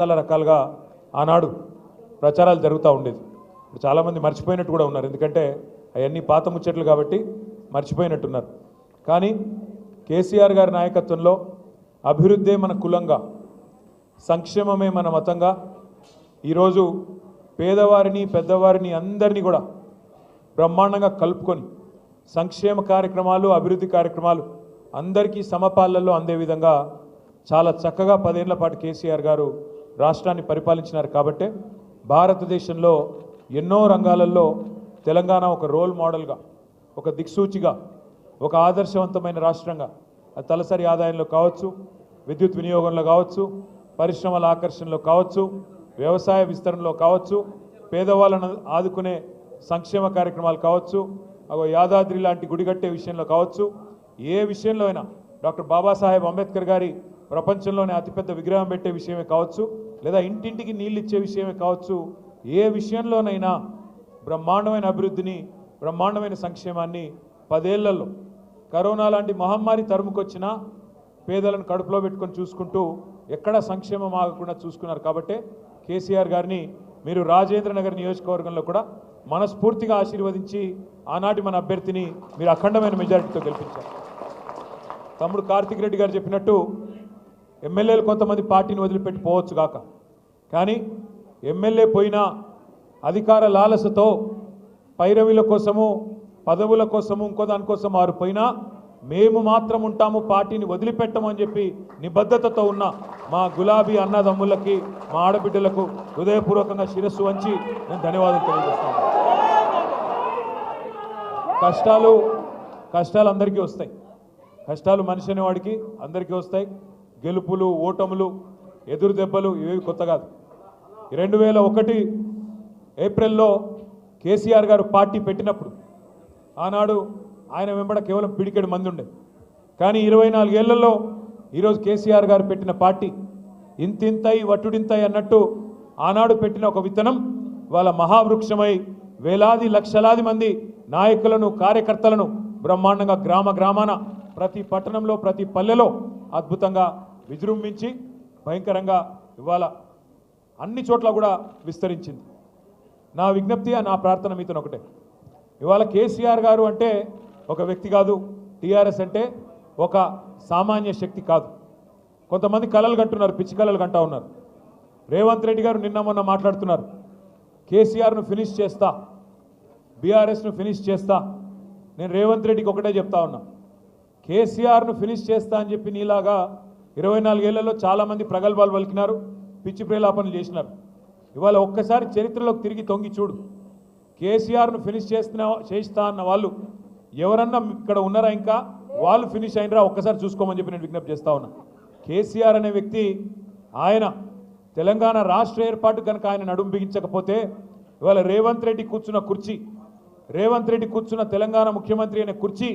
చాలా రకాలుగా ఆనాడు ప్రచారాలు జరుగుతూ ఉండేది. ఇప్పుడు చాలామంది మర్చిపోయినట్టు కూడా ఉన్నారు. ఎందుకంటే అవన్నీ పాత ముచ్చట్లు కాబట్టి మర్చిపోయినట్టున్నారు. కానీ కేసీఆర్ గారి నాయకత్వంలో అభివృద్ధే మన కులంగా సంక్షేమమే మన మతంగా ఈరోజు పేదవారిని పెద్దవారిని అందరినీ కూడా బ్రహ్మాండంగా కలుపుకొని సంక్షేమ కార్యక్రమాలు అభివృద్ధి కార్యక్రమాలు అందరికీ సమపాలల్లో అందే విధంగా చాలా చక్కగా పదేళ్ళ పాటు కేసీఆర్ గారు రాష్ట్రాన్ని పరిపాలించినారు కాబట్టే భారతదేశంలో ఎన్నో రంగాలలో తెలంగాణ ఒక రోల్ మోడల్గా ఒక దిక్సూచిగా ఒక ఆదర్శవంతమైన రాష్ట్రంగా. అది తలసరి ఆదాయంలో కావచ్చు విద్యుత్ వినియోగంలో కావచ్చు పరిశ్రమల ఆకర్షణలో కావచ్చు వ్యవసాయ విస్తరణలో కావచ్చు పేదవాళ్ళను ఆదుకునే సంక్షేమ కార్యక్రమాలు కావచ్చు యాదాద్రి లాంటి గుడి కట్టే విషయంలో కావచ్చు ఏ విషయంలో అయినా డాక్టర్ బాబాసాహెబ్ అంబేద్కర్ గారి ప్రపంచంలోనే అతిపెద్ద విగ్రహం పెట్టే విషయమే కావచ్చు లేదా ఇంటింటికి నీళ్ళు ఇచ్చే విషయమే కావచ్చు ఏ విషయంలోనైనా బ్రహ్మాండమైన అభివృద్ధిని బ్రహ్మాండమైన సంక్షేమాన్ని పదేళ్ళలో కరోనా లాంటి మహమ్మారి తరుముకొచ్చినా పేదలను కడుపులో పెట్టుకొని చూసుకుంటూ ఎక్కడ సంక్షేమం ఆగకుండా చూసుకున్నారు కాబట్టే కేసీఆర్ గారిని మీరు రాజేంద్ర నగర్ నియోజకవర్గంలో కూడా మనస్ఫూర్తిగా ఆశీర్వదించి ఆనాటి మన అభ్యర్థిని మీరు అఖండమైన మెజారిటీతో గెలిపించారు. తమ్ముడు కార్తిక్ రెడ్డి గారు చెప్పినట్టు ఎమ్మెల్యేలు కొంతమంది పార్టీని వదిలిపెట్టి పోవచ్చు గాక. కానీ ఎమ్మెల్యే పోయినా అధికార లాలసతో పైరవిల కోసము పదవుల కోసము ఇంకో దానికోసం వారు పోయినా మేము మాత్రం ఉంటాము పార్టీని వదిలిపెట్టమని చెప్పి నిబద్ధతతో ఉన్న మా గులాబీ అన్నదమ్ములకి మా ఆడబిడ్డలకు హృదయపూర్వకంగా శిరస్సు వంచి నేను ధన్యవాదాలు తెలియజేస్తాను. కష్టాలు కష్టాలు అందరికీ వస్తాయి. కష్టాలు మనిషి అనేవాడికి అందరికీ వస్తాయి. గెలుపులు ఓటములు ఎదురు దెబ్బలు ఇవేవి కొత్త కాదు. రెండు వేల ఒకటి ఏప్రిల్లో కేసీఆర్ గారు పార్టీ పెట్టినప్పుడు ఆనాడు ఆయన వెంబడ కేవలం పిడికెడు మంది ఉండే కానీ ఇరవై నాలుగేళ్ళలో ఈరోజు కేసీఆర్ గారు పెట్టిన పార్టీ ఇంతింతై వట్టుడింతై అన్నట్టు ఆనాడు పెట్టిన ఒక విత్తనం వాళ్ళ మహావృక్షమై వేలాది లక్షలాది మంది నాయకులను కార్యకర్తలను బ్రహ్మాండంగా గ్రామ గ్రామాన ప్రతి పట్టణంలో ప్రతి పల్లెలో అద్భుతంగా విజృంభించి భయంకరంగా ఇవాళ అన్ని చోట్ల కూడా విస్తరించింది. నా విజ్ఞప్తి నా ప్రార్థన మీతో ఒకటే ఇవాళ కేసీఆర్ గారు అంటే ఒక వ్యక్తి కాదు టీఆర్ఎస్ అంటే ఒక సామాన్య శక్తి కాదు. కొంతమంది కలలు కంటున్నారు పిచ్చి కలలు కంటా ఉన్నారు. రేవంత్ రెడ్డి గారు నిన్న మొన్న మాట్లాడుతున్నారు. కేసీఆర్ను ఫినిష్ చేస్తా బీఆర్ఎస్ను ఫినిష్ చేస్తా నేను రేవంత్ రెడ్డికి ఒకటే చెప్తా ఉన్నా. కేసీఆర్ను ఫినిష్ చేస్తా అని చెప్పి నీలాగా ఇరవై నాలుగేళ్ళలో చాలామంది ప్రగల్భాలు పలికినారు పిచ్చి ప్రేలాపనలు చేసినారు. ఇవాళ ఒక్కసారి చరిత్రలోకి తిరిగి తొంగి చూడు. కేసీఆర్ను ఫినిష్ చేస్తున్న చేస్తా అన్న వాళ్ళు ఎవరన్నా ఇక్కడ ఉన్నారా ఇంకా? వాళ్ళు ఫినిష్ అయినరా? ఒక్కసారి చూసుకోమని చెప్పి నేను విజ్ఞప్తి చేస్తా ఉన్నా. కేసీఆర్ అనే వ్యక్తి ఆయన తెలంగాణ రాష్ట్ర ఏర్పాటు కనుక ఆయన నడుము బిగించకపోతే ఇవాళ రేవంత్ రెడ్డి కూర్చున్న కుర్చీ రేవంత్ రెడ్డి కూర్చున్న తెలంగాణ ముఖ్యమంత్రి అనే కుర్చీ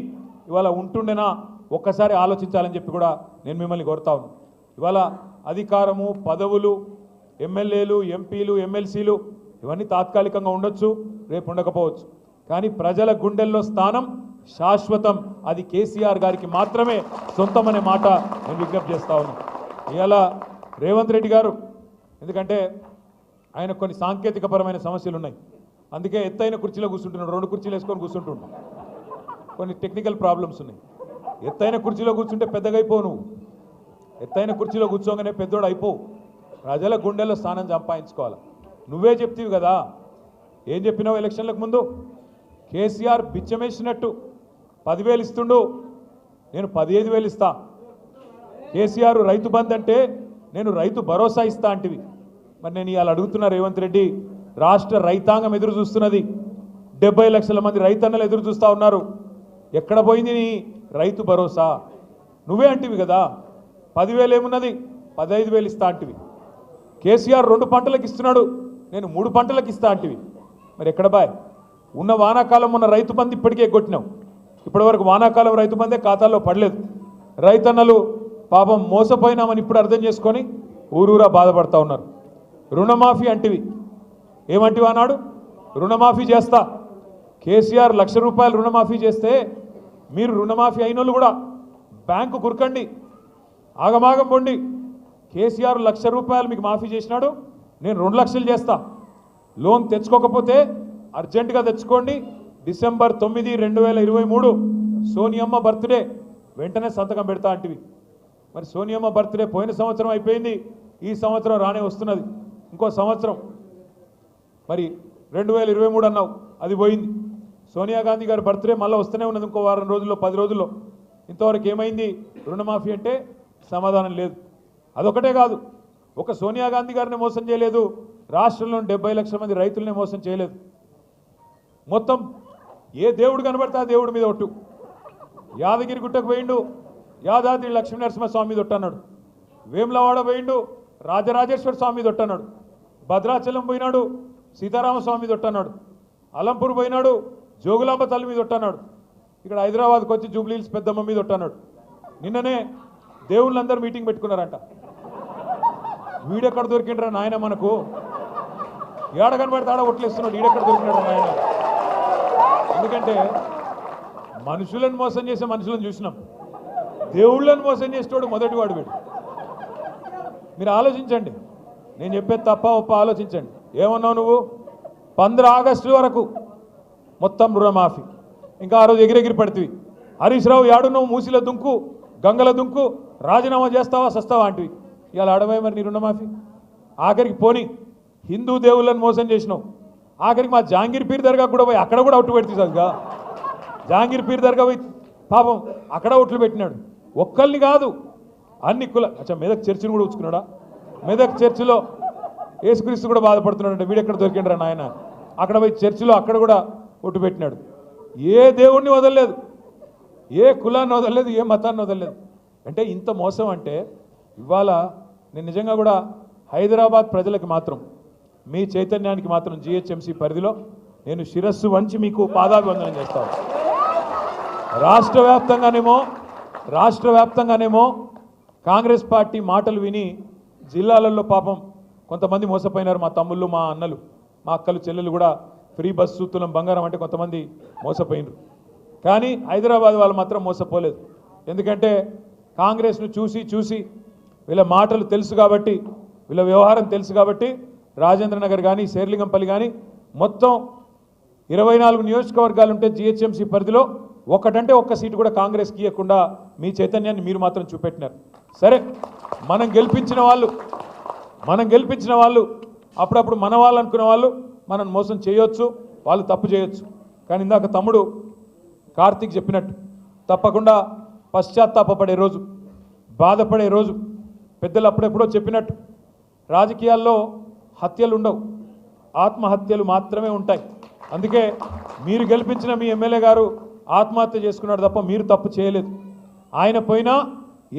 ఇవాళ ఉంటుండేనా? ఒక్కసారి ఆలోచించాలని చెప్పి కూడా నేను మిమ్మల్ని కోరుతా ఉన్నాను. ఇవాళ అధికారము పదవులు ఎమ్మెల్యేలు ఎంపీలు ఎమ్మెల్సీలు ఇవన్నీ తాత్కాలికంగా ఉండొచ్చు రేపు ఉండకపోవచ్చు. కానీ ప్రజల గుండెల్లో స్థానం శాశ్వతం. అది కేసీఆర్ గారికి మాత్రమే సొంతం అనే మాట నేను విజ్ఞప్తి చేస్తా ఉన్నాను ఇవాళ రేవంత్ రెడ్డి గారు ఎందుకంటే ఆయన కొన్ని సాంకేతికపరమైన సమస్యలు ఉన్నాయి. అందుకే ఎత్తైన కుర్చీలో కూర్చుంటున్నాడు రెండు కుర్చీలు వేసుకొని కూర్చుంటున్నాడు. కొన్ని టెక్నికల్ ప్రాబ్లమ్స్ ఉన్నాయి. ఎత్తైన కుర్చీలో కూర్చుంటే పెద్దగా నువ్వు. ఎత్తైన కుర్చీలో కూర్చోగానే పెద్దోడు అయిపోవు ప్రజల గుండెల్లో స్థానం సంపాదించుకోవాలి. నువ్వే చెప్తీవి కదా. ఏం చెప్పినావు ఎలక్షన్లకు ముందు? కేసీఆర్ బిచ్చమేసినట్టు పదివేలు ఇస్తుండు. నేను పదిహేను వేలు ఇస్తా. కేసీఆర్ రైతు బంద్ అంటే నేను రైతు భరోసా ఇస్తా అంటివి. మరి నేను ఇవాళ అడుగుతున్నా రేవంత్ రెడ్డి రాష్ట్ర రైతాంగం ఎదురు చూస్తున్నది. డెబ్బై లక్షల మంది రైతన్నలు ఎదురు చూస్తూ ఉన్నారు. ఎక్కడ పోయింది నీ రైతు భరోసా. నువ్వే అంటివి కదా. పదివేలు ఏమున్నది? పదహైదు వేలు ఇస్తా అంటివి. కేసీఆర్ రెండు పంటలకు ఇస్తున్నాడు. నేను మూడు పంటలకు ఇస్తా అంటివి. మరి ఎక్కడ బాయ్? ఉన్న వానాకాలం ఉన్న రైతు బంధు ఇప్పటికే కొట్టినాం. ఇప్పటివరకు వానాకాలం రైతు బందే ఖాతాల్లో పడలేదు. రైతన్నలు పాపం మోసపోయినామని ఇప్పుడు అర్థం చేసుకొని ఊరూరా బాధపడతా ఉన్నారు. రుణమాఫీ అంటివి. ఏమంటివి అన్నాడు? రుణమాఫీ చేస్తా. కేసీఆర్ లక్ష రూపాయలు రుణమాఫీ చేస్తే మీరు రుణమాఫీ అయిన కూడా బ్యాంకు కురకండి ఆగమాగం పొండి. కేసీఆర్ లక్ష రూపాయలు మీకు మాఫీ చేసినాడు నేను రెండు లక్షలు చేస్తా. లోన్ తెచ్చుకోకపోతే అర్జెంటుగా తెచ్చుకోండి. డిసెంబర్ తొమ్మిది రెండు వేల ఇరవై మూడు సోనియమ్మ బర్త్డే వెంటనే సంతకం పెడతా అంటివి. మరి సోనియమ్మ బర్త్డే పోయిన సంవత్సరం అయిపోయింది ఈ సంవత్సరం రానే వస్తున్నది. ఇంకో సంవత్సరం. మరి రెండు వేల ఇరవై మూడు అన్నావు అది పోయింది. సోనియా గాంధీ గారి బర్త్డే మళ్ళీ వస్తూనే ఉన్నది ఇంకో వారం రోజుల్లో పది రోజుల్లో. ఇంతవరకు ఏమైంది? రుణమాఫీ అంటే సమాధానం లేదు. అదొకటే కాదు. ఒక సోనియా గాంధీ గారిని మోసం చేయలేదు. రాష్ట్రంలో డెబ్బై లక్షల మంది రైతులనే మోసం చేయలేదు. మొత్తం ఏ దేవుడు కనబడితే ఆ దేవుడి మీద ఒట్టు. యాదగిరి గుట్టకు పోయిండు. యాదాద్రి లక్ష్మీ నరసింహస్వామి మీద ఒట్టన్నాడు వేములవాడ పోయిండు. రాజరాజేశ్వర స్వామి మీద ఒట్టన్నాడు భద్రాచలం పోయినాడు. సీతారామస్వామి మీద ఒట్టన్నాడు అలంపూర్ పోయినాడు. జోగులాంబ తల్లి మీద ఒట్టన్నాడు. ఇక్కడ హైదరాబాద్కి వచ్చి జూబ్లీహిల్స్ పెద్దమ్మ మీద ఒట్టన్నాడు. నిన్ననే దేవుళ్ళందరూ మీటింగ్ పెట్టుకున్నారంట. వీడెక్కడ దొరికిండ్రా నాయన మనకు? ఏడ కనబడతాడా ఒట్లేస్తున్నాడు. ఈడెక్కడ దొరికినాడు నాయన? ఎందుకంటే మనుషులను మోసం చేసే మనుషులను చూసినాం. దేవుళ్ళని మోసం చేసేటోడు మొదటి వాడు వీడు. మీరు ఆలోచించండి. నేను చెప్పేది తప్ప ఒప్ప ఆలోచించండి. ఏమన్నావు నువ్వు? పంద్ర ఆగస్టు వరకు మొత్తం రుణమాఫీ. ఇంకా ఆ రోజు ఎగిరెగిరి పడితే హరీష్ రావు యాడున్నావు మూసిల దుంకు గంగల దుంకు రాజీనామా చేస్తావా సస్తావా అంటివి. ఇవాళ అడవై మరి నీ రుణమాఫీ? ఆఖరికి పోని హిందూ దేవుళ్ళని మోసం చేసినావు. ఆఖరికి మా జాంగీర్ పీర్ దర్గా కూడా పోయి అక్కడ కూడా ఒట్టు పెడుతుంది సరిగా జాంగీర్ పీర్ దర్గా పోయి పాపం అక్కడ ఒట్లు పెట్టినాడు. ఒక్కరిని కాదు అన్ని కుల అచ్చా మెదక్ చర్చిని కూడా ఉంచుకున్నాడా? మెదక్ చర్చిలో యేసుక్రీస్తు కూడా బాధపడుతున్నాడు వీడెక్కడ దొరికిండ్రా నాయన? అక్కడ పోయి చర్చిలో అక్కడ కూడా ఒట్టు పెట్టినాడు. ఏ దేవుణ్ణి వదలలేదు. ఏ కులాన్ని వదలలేదు ఏ మతాన్ని వదలలేదు. అంటే ఇంత మోసం అంటే ఇవాళ నేను నిజంగా కూడా హైదరాబాద్ ప్రజలకు మాత్రం మీ చైతన్యానికి మాత్రం జిహెచ్ఎంసీ పరిధిలో నేను శిరస్సు వంచి మీకు పాదాభివందనం చేస్తాను రాష్ట్ర వ్యాప్తంగానేమో రాష్ట్ర వ్యాప్తంగానేమో కాంగ్రెస్ పార్టీ మాటలు విని జిల్లాలలో పాపం కొంతమంది మోసపోయినారు మా తమ్ముళ్ళు మా అన్నలు మా అక్కలు చెల్లెలు కూడా ఫ్రీ బస్సు తులం బంగారం అంటే కొంతమంది మోసపోయినరు. కానీ హైదరాబాద్ వాళ్ళు మాత్రం మోసపోలేదు. ఎందుకంటే కాంగ్రెస్ను చూసి చూసి వీళ్ళ మాటలు తెలుసు కాబట్టి వీళ్ళ వ్యవహారం తెలుసు కాబట్టి రాజేంద్ర నగర్ కానీ శేర్లింగంపల్లి కానీ మొత్తం ఇరవై నాలుగు నియోజకవర్గాలు ఉంటే జిహెచ్ఎంసీ పరిధిలో ఒకటంటే ఒక్క సీటు కూడా కాంగ్రెస్కి ఇవ్వకుండా మీ చైతన్యాన్ని మీరు మాత్రం చూపెట్టినారు. సరే మనం గెలిపించిన వాళ్ళు మనం గెలిపించిన వాళ్ళు అప్పుడప్పుడు మన వాళ్ళు అనుకునే వాళ్ళు మనం మోసం చేయొచ్చు వాళ్ళు తప్పు చేయొచ్చు. కానీ ఇందాక తమ్ముడు కార్తీక్ చెప్పినట్టు తప్పకుండా పశ్చాత్తాపపడే రోజు బాధపడే రోజు. పెద్దలు అప్పుడెప్పుడో చెప్పినట్టు రాజకీయాల్లో హత్యలు ఉండవు. ఆత్మహత్యలు మాత్రమే ఉంటాయి. అందుకే మీరు గెలిపించిన మీ ఎమ్మెల్యే గారు ఆత్మహత్య చేసుకున్నాడు తప్ప మీరు తప్పు చేయలేదు. ఆయన పోయినా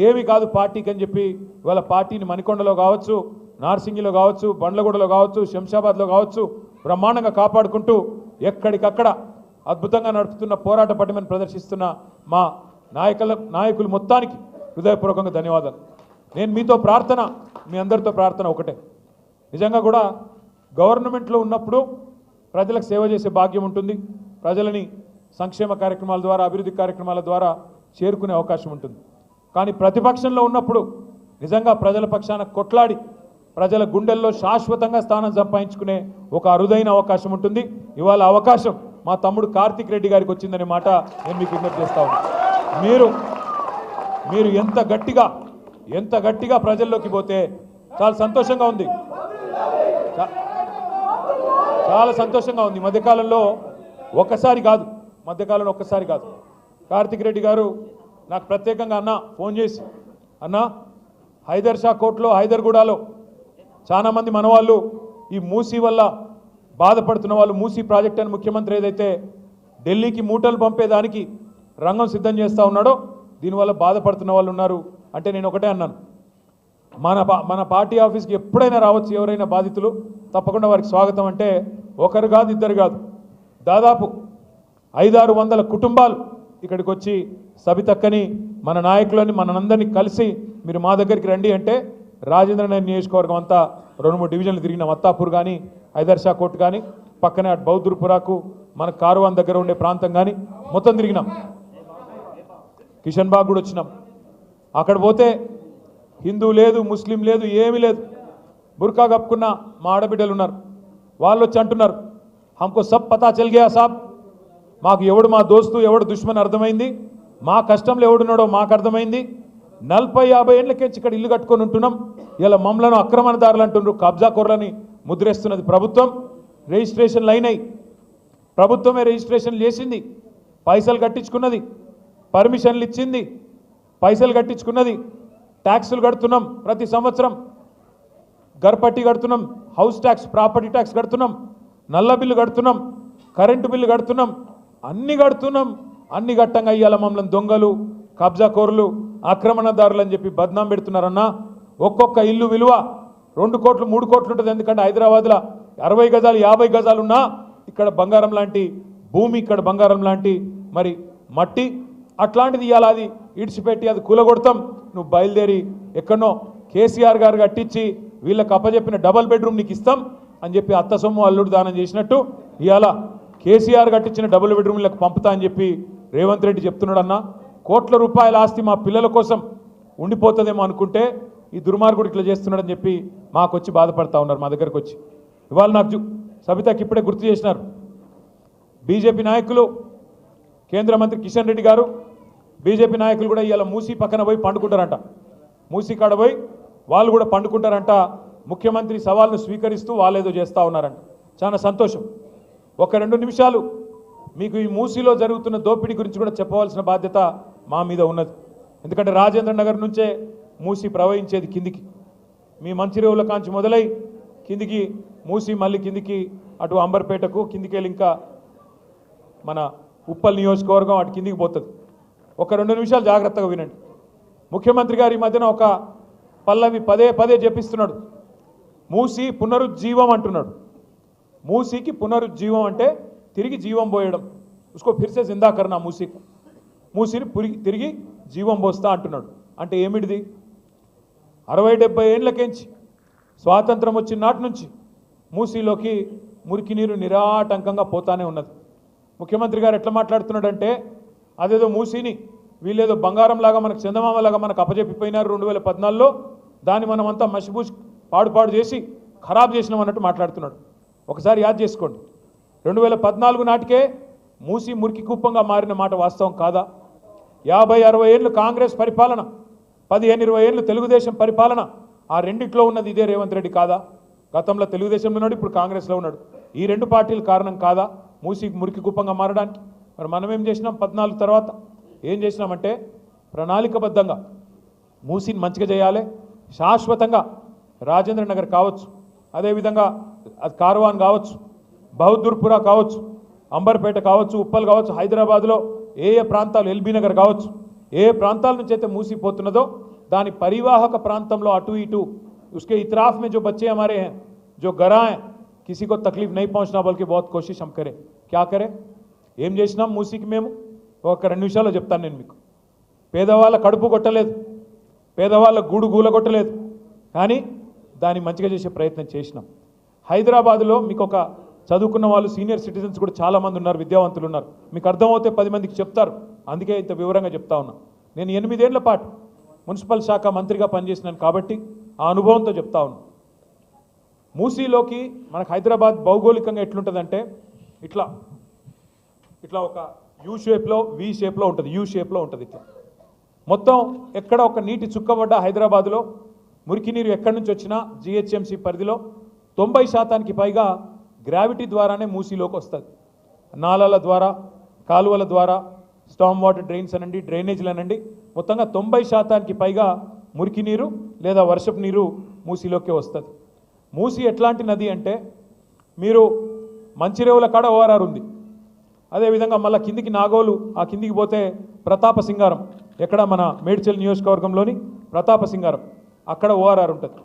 ఏమి కాదు పార్టీకి అని చెప్పి ఇవాళ పార్టీని మణికొండలో కావచ్చు నార్సింగిలో కావచ్చు బండ్లగూడలో కావచ్చు శంషాబాద్లో కావచ్చు బ్రహ్మాండంగా కాపాడుకుంటూ ఎక్కడికక్కడ అద్భుతంగా నడుపుతున్న పోరాట పటిమని ప్రదర్శిస్తున్న మా నాయకుల నాయకులు మొత్తానికి హృదయపూర్వకంగా ధన్యవాదాలు. నేను మీతో ప్రార్థన మీ అందరితో ప్రార్థన ఒకటే. నిజంగా కూడా గవర్నమెంట్లో ఉన్నప్పుడు ప్రజలకు సేవ చేసే భాగ్యం ఉంటుంది. ప్రజలని సంక్షేమ కార్యక్రమాల ద్వారా అభివృద్ధి కార్యక్రమాల ద్వారా చేరుకునే అవకాశం ఉంటుంది. కానీ ప్రతిపక్షంలో ఉన్నప్పుడు నిజంగా ప్రజల పక్షాన కొట్లాడి ప్రజల గుండెల్లో శాశ్వతంగా స్థానం సంపాదించుకునే ఒక అరుదైన అవకాశం ఉంటుంది. ఇవాళ అవకాశం మా తమ్ముడు కార్తిక్ రెడ్డి గారికి వచ్చిందనే మాట నేను మీకు విజ్ఞప్తి చేస్తా మీరు మీరు ఎంత గట్టిగా ఎంత గట్టిగా ప్రజల్లోకి పోతే చాలా సంతోషంగా ఉంది. చాలా సంతోషంగా ఉంది. మధ్యకాలంలో ఒక్కసారి కాదు మధ్యకాలంలో ఒక్కసారి కాదు. కార్తిక్ రెడ్డి గారు నాకు ప్రత్యేకంగా అన్న ఫోన్ చేసి అన్న హైదర్ షా కోర్టులో హైదర్గూడలో చాలామంది మనవాళ్ళు ఈ మూసీ వల్ల బాధపడుతున్న వాళ్ళు మూసీ ప్రాజెక్ట్ అని ముఖ్యమంత్రి ఏదైతే ఢిల్లీకి మూటలు పంపేదానికి రంగం సిద్ధం చేస్తూ ఉన్నాడో దీనివల్ల బాధపడుతున్న వాళ్ళు ఉన్నారు అంటే నేను ఒకటే అన్నాను. మన పా- మన పార్టీ ఆఫీస్కి ఎప్పుడైనా రావచ్చు ఎవరైనా బాధితులు తప్పకుండా వారికి స్వాగతం అంటే ఒకరు కాదు ఇద్దరు కాదు. దాదాపు ఐదారు వందల కుటుంబాలు ఇక్కడికి వచ్చి సబితక్కని మన నాయకులని మనందరినీ కలిసి మీరు మా దగ్గరికి రండి అంటే రాజేంద్ర నగర్ నియోజకవర్గం అంతా రెండు మూడు డివిజన్లు తిరిగిన మత్తాపూర్ కానీ హైదర్షా కోర్టు కానీ పక్కనే అటు బౌద్ధుర్పురాకు మన కారువాన్ దగ్గర ఉండే ప్రాంతం కానీ మొత్తం తిరిగినాం. కిషన్ బాగ్ కూడా వచ్చినాం. అక్కడ పోతే హిందూ లేదు ముస్లిం లేదు ఏమీ లేదు. బుర్కా కప్పుకున్న మా ఆడబిడ్డలు ఉన్నారు. వాళ్ళు వచ్చి అంటున్నారు హమ్కో సబ్ పతా చల్ గయా సాబ్. మాకు ఎవడు మా దోస్తు ఎవడు దుష్మన్ అర్థమైంది? మా కష్టంలో ఎవడున్నాడో మాకు అర్థమైంది? నలభై యాభై ఏళ్ళకెచ్చి ఇక్కడ ఇల్లు కట్టుకొని ఉంటున్నాం. ఇలా మమ్మలను అక్రమణదారులు అంటున్నారు కబ్జా కొర్రని ముద్రేస్తున్నది ప్రభుత్వం. రిజిస్ట్రేషన్లు అయినాయి ప్రభుత్వమే రిజిస్ట్రేషన్ చేసింది. పైసలు కట్టించుకున్నది. పర్మిషన్లు ఇచ్చింది. పైసలు కట్టించుకున్నది. ట్యాక్సులు కడుతున్నాం ప్రతి సంవత్సరం. గర్పట్టి కడుతున్నాం. హౌస్ ట్యాక్స్ ప్రాపర్టీ ట్యాక్స్ కడుతున్నాం. నల్ల బిల్లు కడుతున్నాం. కరెంటు బిల్లు కడుతున్నాం. అన్ని కడుతున్నాం. అన్ని గట్టంగా అయ్యాల మమ్మల్ని దొంగలు. కబ్జా కోరులు ఆక్రమణదారులు అని చెప్పి బద్నాం పెడుతున్నారన్నా ఒక్కొక్క ఇల్లు విలువ రెండు కోట్లు మూడు కోట్లు ఉంటుంది. ఎందుకంటే హైదరాబాద్లో అరవై గజాలు యాభై గజాలు ఉన్నా ఇక్కడ బంగారం లాంటి భూమి ఇక్కడ బంగారం లాంటి మరి మట్టి. అట్లాంటిది ఇవాళ అది ఇడిచిపెట్టి అది కూలగొడతాం. నువ్వు బయలుదేరి ఎక్కడనో కేసీఆర్ గారు కట్టించి వీళ్ళకి అప్పచెప్పిన డబల్ బెడ్రూమ్ నీకు ఇస్తాం అని చెప్పి అత్త సొమ్ము అల్లుడు దానం చేసినట్టు ఇవాళ కేసీఆర్ కట్టించిన డబుల్ బెడ్రూమ్లకు పంపుతా అని చెప్పి రేవంత్ రెడ్డి చెప్తున్నాడన్నా. కోట్ల రూపాయల ఆస్తి మా పిల్లల కోసం ఉండిపోతుందేమో అనుకుంటే ఈ దుర్మార్గుడు ఇట్లా చేస్తున్నాడని చెప్పి మాకు వచ్చి బాధపడతా ఉన్నారు మా దగ్గరకు వచ్చి ఇవాళ నాకు చూ- సబితాకి ఇప్పుడే గుర్తు చేసినారు. బీజేపీ నాయకులు కేంద్ర మంత్రి కిషన్ రెడ్డి గారు బీజేపీ నాయకులు కూడా ఇవాళ మూసి పక్కన పోయి పండుకుంటారంట. మూసి కాడ పోయి వాళ్ళు కూడా పండుకుంటారంట. ముఖ్యమంత్రి సవాల్ను స్వీకరిస్తూ వాళ్ళేదో చేస్తూ ఉన్నారంట. చాలా సంతోషం. ఒక రెండు నిమిషాలు మీకు ఈ మూసీలో జరుగుతున్న దోపిడీ గురించి కూడా చెప్పవలసిన బాధ్యత మా మీద ఉన్నది. ఎందుకంటే రాజేంద్ర నగర్ నుంచే మూసి ప్రవహించేది కిందికి. మీ మంచిరేవుల కాంచి మొదలై కిందికి మూసి మళ్ళీ కిందికి అటు అంబర్పేటకు కిందికి వెళ్ళి ఇంకా మన ఉప్పల్ నియోజకవర్గం అటు కిందికి పోతుంది. ఒక రెండు నిమిషాలు జాగ్రత్తగా వినండి. ముఖ్యమంత్రి గారు ఈ మధ్యన ఒక పల్లవి పదే పదే చెప్పిస్తున్నాడు. మూసి పునరుజ్జీవం అంటున్నాడు. మూసీకి పునరుజ్జీవం అంటే తిరిగి జీవం పోయడం. ఉసుకో ఫిర్సే జిందా కర్నా మూసీకి. మూసిని పురిగి తిరిగి జీవం పోస్తా అంటున్నాడు. అంటే ఏమిటిది? అరవై డెబ్బై ఏళ్ళకెంచి? స్వాతంత్రం వచ్చిన నాటి నుంచి మూసీలోకి మురికి నీరు నిరాటంకంగా పోతానే ఉన్నది. ముఖ్యమంత్రి గారు ఎట్లా మాట్లాడుతున్నాడంటే అదేదో మూసీని వీళ్ళేదో బంగారంలాగా మనకు చందమామలాగా మనకు అప్పజెప్పిపోయినారు రెండు వేల పద్నాలుగులో. దాన్ని మనం అంతా మసిబూసి పాడుపాడు చేసి ఖరాబ్ చేసినాం అన్నట్టు మాట్లాడుతున్నాడు. ఒకసారి యాద్ చేసుకోండి. రెండు వేల పద్నాలుగు నాటికే మూసి మురికి కుప్పంగా మారిన మాట వాస్తవం కాదా? యాభై అరవై ఏళ్ళు కాంగ్రెస్ పరిపాలన పదిహేను ఇరవై ఏళ్ళు తెలుగుదేశం పరిపాలన ఆ రెండిట్లో ఉన్నది ఇదే రేవంత్ రెడ్డి కాదా? గతంలో తెలుగుదేశంలో ఉన్నాడు ఇప్పుడు కాంగ్రెస్లో ఉన్నాడు. ఈ రెండు పార్టీలు కారణం కాదా? మూసి మురికి కుప్పంగా మారడానికి. మరి మనం ఏం చేసినాం పద్నాలుగు తర్వాత? ఏం చేసినామంటే ప్రణాళికబద్ధంగా మూసిని మంచిగా చేయాలి శాశ్వతంగా రాజేంద్ర నగర్ కావచ్చు అదేవిధంగా అది కార్వాన్ కావచ్చు బహదూర్పుర కావచ్చు అంబర్పేట కావచ్చు ఉప్పల్ కావచ్చు హైదరాబాద్లో ఏ ఏ ప్రాంతాలు ఎల్బీ నగర్ కావచ్చు ఏ ఏ ప్రాంతాల నుంచి అయితే మూసిపోతున్నదో దాని పరివాహక ప్రాంతంలో అటు ఇటు उसके इतराफ में जो बच्चे हमारे हैं जो गरा हैं किसी को तकलीफ नहीं पहुंचना बल्कि बहुत कोशिश हम करें क्या करें ఏం చేసినాం మూసికి మేము ఒక రెండు నిమిషాల్లో చెప్తాను నేను మీకు పేదవాళ్ళ కడుపు కొట్టలేదు పేదవాళ్ళ గూడు గూల కొట్టలేదు కానీ దాన్ని మంచిగా చేసే ప్రయత్నం చేసినాం హైదరాబాద్లో మీకు ఒక చదువుకున్న వాళ్ళు సీనియర్ సిటిజన్స్ కూడా చాలామంది ఉన్నారు విద్యావంతులు ఉన్నారు. మీకు అర్థమవుతే పది మందికి చెప్తారు. అందుకే ఇంత వివరంగా చెప్తా ఉన్నా. నేను ఎనిమిదేళ్ళ పాటు మున్సిపల్ శాఖ మంత్రిగా పనిచేసినాను కాబట్టి ఆ అనుభవంతో చెప్తా ఉన్నా. మూసీలోకి మనకు హైదరాబాద్ భౌగోళికంగా ఎట్లుంటుందంటే ఇట్లా ఇట్లా ఒక యూ షేప్లో వి షేప్లో ఉంటుంది యూ షేప్లో ఉంటుంది ఇట్లా. మొత్తం ఎక్కడ ఒక నీటి చుక్కబడ్డ హైదరాబాద్లో మురికి నీరు ఎక్కడి నుంచి వచ్చినా జిహెచ్ఎంసీ పరిధిలో తొంభై శాతానికి పైగా గ్రావిటీ ద్వారానే మూసీలోకి వస్తుంది. నాలాల ద్వారా కాలువల ద్వారా స్టామ్ వాటర్ డ్రైన్స్ అనండి డ్రైనేజీలు అనండి మొత్తంగా తొంభై శాతానికి పైగా మురికి నీరు లేదా వర్షపు నీరు మూసీలోకి వస్తుంది. మూసి ఎట్లాంటి నది అంటే మీరు మంచిరేవుల కాడ ఓఆర్ఆర్ ఉంది. అదేవిధంగా మళ్ళీ కిందికి నాగోలు ఆ కిందికి పోతే ప్రతాప సింగారం. ఎక్కడ? మన మేడ్చల్ నియోజకవర్గంలోని ప్రతాప సింగారం. అక్కడ ఓఆర్ఆర్ ఉంటుంది.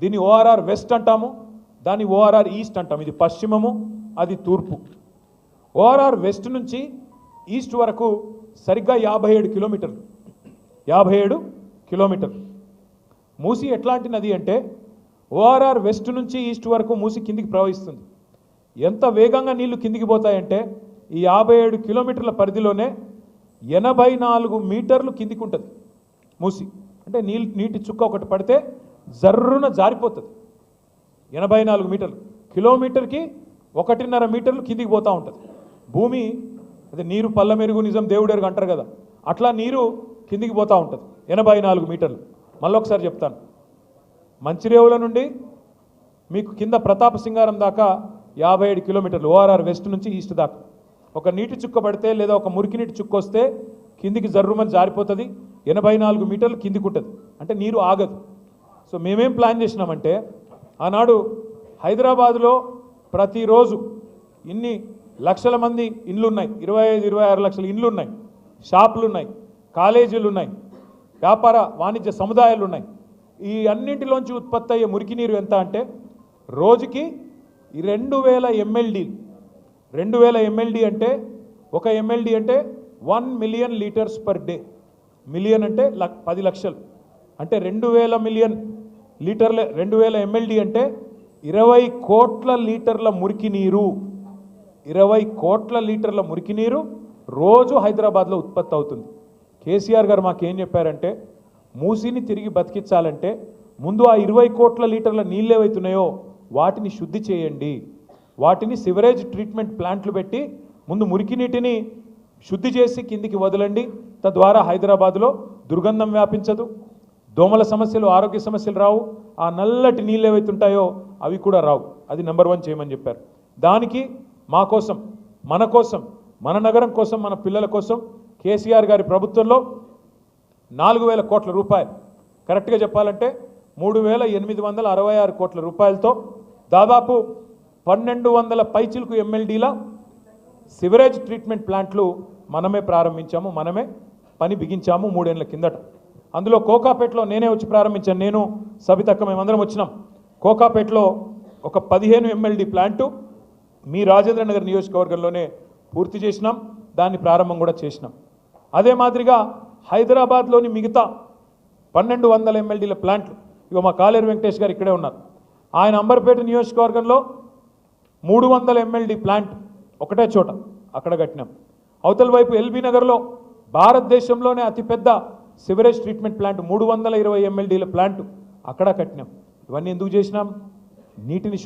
దీన్ని ఓఆర్ఆర్ వెస్ట్ అంటాము దాన్ని ఓఆర్ఆర్ ఈస్ట్ అంటాం. ఇది పశ్చిమము అది తూర్పు. ఓఆర్ఆర్ వెస్ట్ నుంచి ఈస్ట్ వరకు సరిగ్గా యాభై ఏడు కిలోమీటర్లు. యాభై ఏడు కిలోమీటర్లు. మూసి ఎట్లాంటి నది అంటే ఓఆర్ఆర్ వెస్ట్ నుంచి ఈస్ట్ వరకు మూసి కిందికి ప్రవహిస్తుంది. ఎంత వేగంగా నీళ్ళు కిందికి పోతాయంటే ఈ యాభై ఏడు కిలోమీటర్ల పరిధిలోనే ఎనభై నాలుగు మీటర్లు కిందికి ఉంటుంది మూసి. అంటే నీళ్ళు నీటి చుక్క ఒకటి పడితే జర్రున జారిపోతుంది. ఎనభై నాలుగు మీటర్లు. కిలోమీటర్కి ఒకటిన్నర మీటర్లు కిందికి పోతూ ఉంటుంది. భూమి అదే నీరు పల్ల మెరుగు నిజం దేవుడెరుగు అంటారు కదా. అట్లా నీరు కిందికి పోతూ ఉంటుంది. ఎనభై నాలుగు మీటర్లు. మళ్ళీ ఒకసారి చెప్తాను. మంచిరేవుల నుండి మీకు కింద ప్రతాప సింగారం దాకా యాభై ఏడు కిలోమీటర్లు ఓఆర్ఆర్ వెస్ట్ నుంచి ఈస్ట్ దాకా. ఒక నీటి చుక్క పడితే లేదా ఒక మురికి నీటి చుక్క వస్తే కిందికి జర్రుమని జారిపోతుంది. ఎనభై నాలుగు మీటర్లు కిందికి ఉంటుంది. అంటే నీరు ఆగదు. సో మేమేం ప్లాన్ చేసినామంటే ఆనాడు హైదరాబాదులో ప్రతిరోజు ఇన్ని లక్షల మంది ఇండ్లు ఉన్నాయి ఇరవై ఐదు ఇరవై ఆరు లక్షల ఇండ్లు ఉన్నాయి షాపులు ఉన్నాయి కాలేజీలు ఉన్నాయి వ్యాపార వాణిజ్య సముదాయాలు ఉన్నాయి ఈ అన్నింటిలోంచి ఉత్పత్తి అయ్యే మురికి నీరు ఎంత అంటే రోజుకి ఈ రెండు వేల ఎంఎల్డీ. రెండు వేల ఎంఎల్డీ అంటే ఒక ఎంఎల్డీ అంటే one million litres per day. Million అంటే లక్ పది లక్షలు. అంటే రెండు వేల మిలియన్ లీటర్ల రెండు వేల ఎంఎల్డీ అంటే ఇరవై కోట్ల లీటర్ల మురికి నీరు. ఇరవై కోట్ల లీటర్ల మురికి నీరు రోజు హైదరాబాద్లో ఉత్పత్తి అవుతుంది. కేసీఆర్ గారు మాకేం చెప్పారంటే మూసిని తిరిగి బతికించాలంటే ముందు ఆ ఇరవై కోట్ల లీటర్ల నీళ్ళు ఏవైతున్నాయో వాటిని శుద్ధి చేయండి. వాటిని సివరేజ్ ట్రీట్మెంట్ ప్లాంట్లు పెట్టి ముందు మురికి నీటిని శుద్ధి చేసి కిందికి వదలండి. తద్వారా హైదరాబాద్లో దుర్గంధం వ్యాపించదు. దోమల సమస్యలు ఆరోగ్య సమస్యలు రావు. ఆ నల్లటి నీళ్ళు ఏవైతుంటాయో అవి కూడా రావు. అది నెంబర్ వన్ చేయమని చెప్పారు. దానికి మా కోసం మన కోసం మన నగరం కోసం మన పిల్లల కోసం కేసీఆర్ గారి ప్రభుత్వంలో నాలుగు వేల కోట్ల రూపాయలు. కరెక్ట్గా చెప్పాలంటే మూడు వేల ఎనిమిది వందల అరవై ఆరు కోట్ల రూపాయలతో దాదాపు పన్నెండు వందల పైచిలకు ఎమ్మెల్డీల సివరేజ్ ట్రీట్మెంట్ ప్లాంట్లు మనమే ప్రారంభించాము మనమే పని బిగించాము మూడేళ్ళ కిందట. అందులో కోకాపేటలో నేనే వచ్చి ప్రారంభించాను. నేను సబితక్క మేమందరం వచ్చినాం. కోకాపేటలో ఒక పదిహేను ఎంఎల్డి ప్లాంటు మీ రాజేంద్ర నగర్ నియోజకవర్గంలోనే పూర్తి చేసినాం. దాన్ని ప్రారంభం కూడా చేసినాం. అదే మాదిరిగా హైదరాబాద్లోని మిగతా పన్నెండు వందల ఎమ్మెల్డీల ప్లాంట్లు ఇక మా కాలేరు వెంకటేష్ గారు ఇక్కడే ఉన్నారు. ఆయన అంబర్పేట నియోజకవర్గంలో మూడు వందల ఎంఎల్డి ప్లాంట్ ఒకటే చోట అక్కడ కట్టినాం. అవతల వైపు ఎల్బీ నగర్లో భారతదేశంలోనే అతిపెద్ద సివరేజ్ ట్రీట్మెంట్ ప్లాంట్ మూడు వందల ఇరవై ఎంఎల్డీల ప్లాంట్ అక్కడ కట్టినాం. ఇవన్నీ ఎందుకు చేసినాం? నీటిని